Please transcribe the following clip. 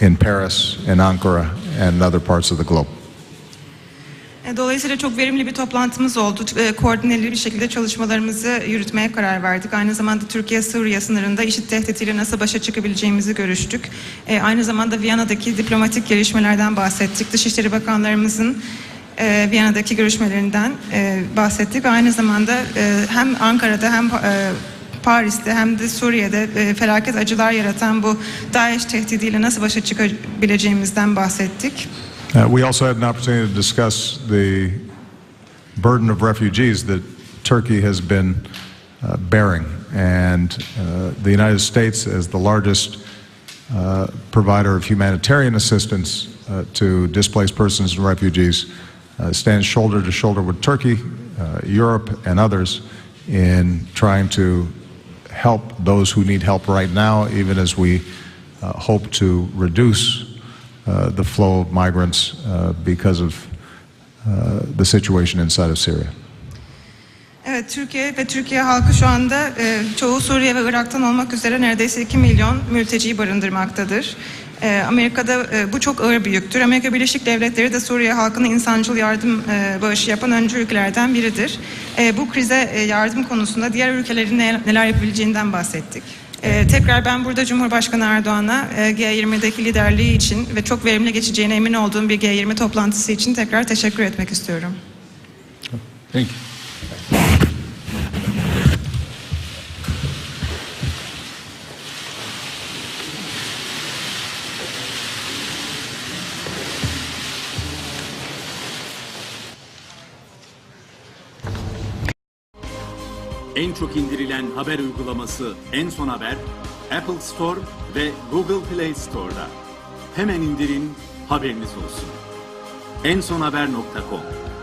in Paris, in Ankara, and other parts of the globe. E, Dolayısıyla çok verimli bir toplantımız oldu. E, Koordineli bir şekilde çalışmalarımızı yürütmeye karar verdik. Aynı zamanda Türkiye-Suriye sınırında işit tehditiyle nasıl başa çıkabileceğimizi görüştük. E, Aynı zamanda Viyana'daki diplomatik gelişmelerden bahsettik. Dışişleri Bakanlarımızın Viyana'daki görüşmelerinden bahsettik. Aynı zamanda hem Ankara'da hem Paris'te hem de Suriye'de felaket acılar yaratan bu DAEŞ tehdidiyle nasıl başa çıkabileceğimizden bahsettik. Uh, we also had an opportunity to discuss the burden of refugees that Turkey has been uh, bearing. And uh, the United States, as the largest uh, provider of humanitarian assistance uh, to displaced persons and refugees, uh, stands shoulder to shoulder with Turkey, uh, Europe, and others in trying to help those who need help right now, even as we uh, hope to reduce uh, the flow of migrants uh, because of uh, the situation inside of Syria. Evet, Türkiye ve Türkiye halkı şu anda e, çoğu Suriye ve Irak'tan olmak üzere neredeyse 2 milyon mülteciyi barındırmaktadır. E, Amerika'da e, bu çok ağır bir yüktür. Amerika Birleşik Devletleri de Suriye halkına insancıl yardım e, bağışı yapan öncü ülkelerden biridir. E, bu krize e, yardım konusunda diğer ülkelerin ne- neler yapabileceğinden bahsettik. E, tekrar ben burada Cumhurbaşkanı Erdoğan'a e, G20'deki liderliği için ve çok verimli geçeceğine emin olduğum bir G20 toplantısı için tekrar teşekkür etmek istiyorum. Thank you. En çok indirilen haber uygulaması En Son Haber, Apple Store ve Google Play Store'da. Hemen indirin, haberiniz olsun. ensonhaber.com